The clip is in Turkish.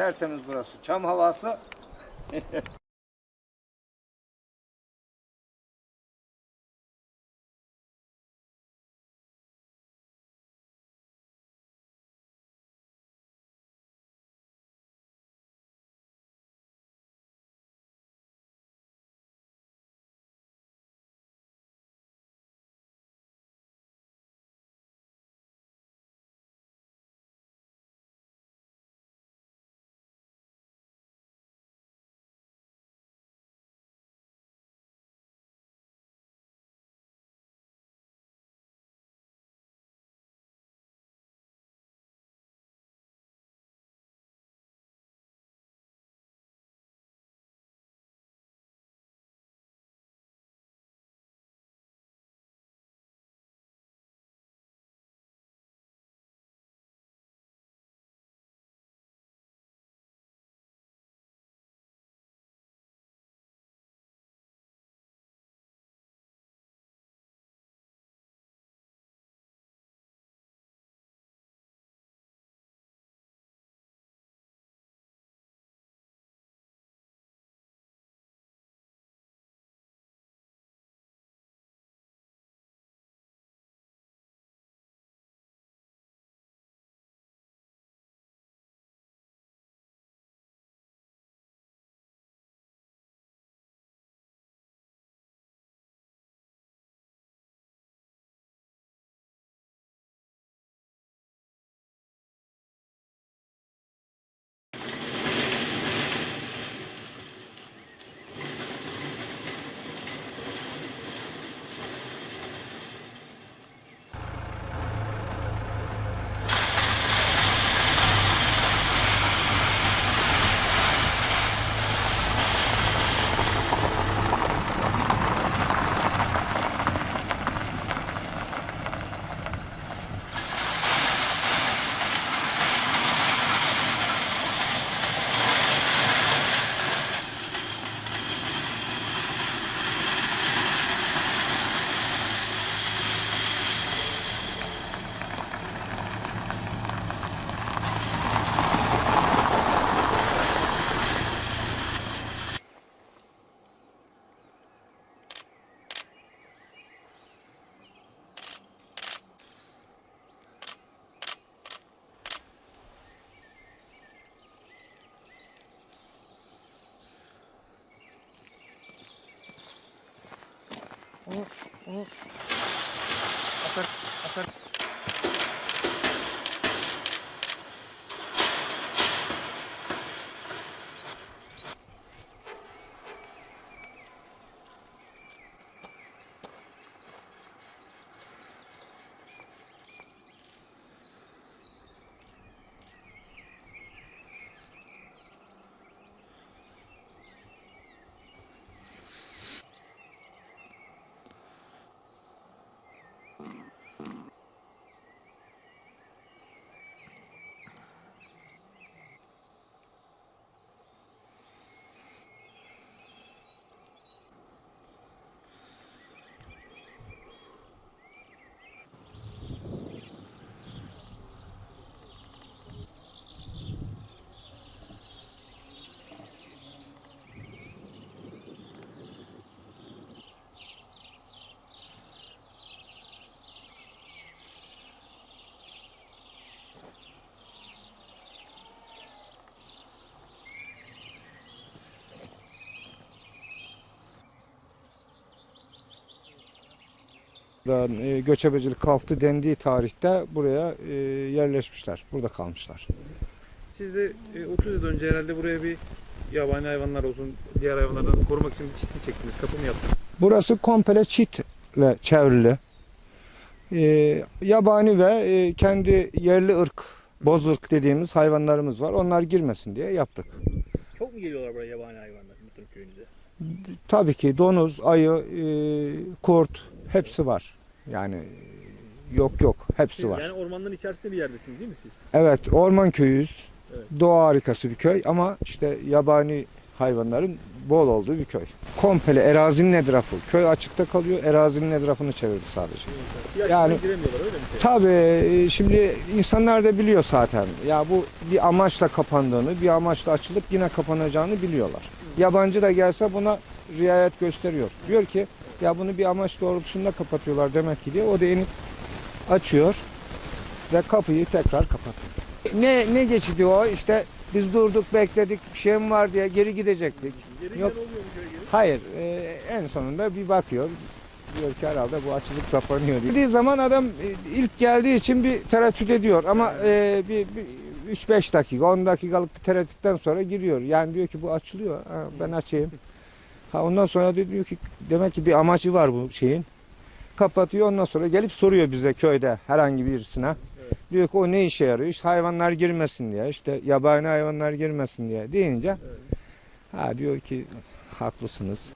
Tertemiz burası. Çam havası. e, göçebecilik kalktı dendiği tarihte buraya e, yerleşmişler. Burada kalmışlar. Siz de e, 30 yıl önce herhalde buraya bir yabani hayvanlar olsun, diğer hayvanlardan korumak için bir çit mi çektiniz, kapı mı yaptınız? Burası komple çitle çevrili. E, yabani ve e, kendi yerli ırk, boz ırk dediğimiz hayvanlarımız var. Onlar girmesin diye yaptık. Çok mu geliyorlar buraya yabani hayvanlar Mutlu köyünüze? Tabii ki donuz, ayı, e, kurt hepsi var. Yani yok yok hepsi var. Yani ormanların içerisinde bir yerdesiniz değil mi siz? Evet orman köyüyüz. Evet. Doğa harikası bir köy ama işte yabani hayvanların bol olduğu bir köy. Komple erazinin etrafı. Köy açıkta kalıyor. Erazinin etrafını çevirdi sadece. Yani Yani- giremiyorlar öyle mi? Tabii e, şimdi insanlar da biliyor zaten. Ya bu bir amaçla kapandığını, bir amaçla açılıp yine kapanacağını biliyorlar. Yabancı da gelse buna riayet gösteriyor. Diyor ki ya bunu bir amaç doğrultusunda kapatıyorlar demek ki diye. O da inip açıyor ve kapıyı tekrar kapatıyor. Ne ne geçidi o? İşte biz durduk bekledik bir şey mi var diye geri gidecektik. Geri Yok. oluyor mu geri? Hayır e, en sonunda bir bakıyor. Diyor ki herhalde bu açılıp kapanıyor diye. Dediği zaman adam e, ilk geldiği için bir tereddüt ediyor ama e, bir, bir 3-5 dakika 10 dakikalık bir tereddütten sonra giriyor. Yani diyor ki bu açılıyor ha, ben açayım. Ha, ondan sonra diyor, ki demek ki bir amacı var bu şeyin. Kapatıyor ondan sonra gelip soruyor bize köyde herhangi birisine. Evet. Diyor ki o ne işe yarıyor? İşte hayvanlar girmesin diye işte yabani hayvanlar girmesin diye deyince Evet. ha diyor ki haklısınız.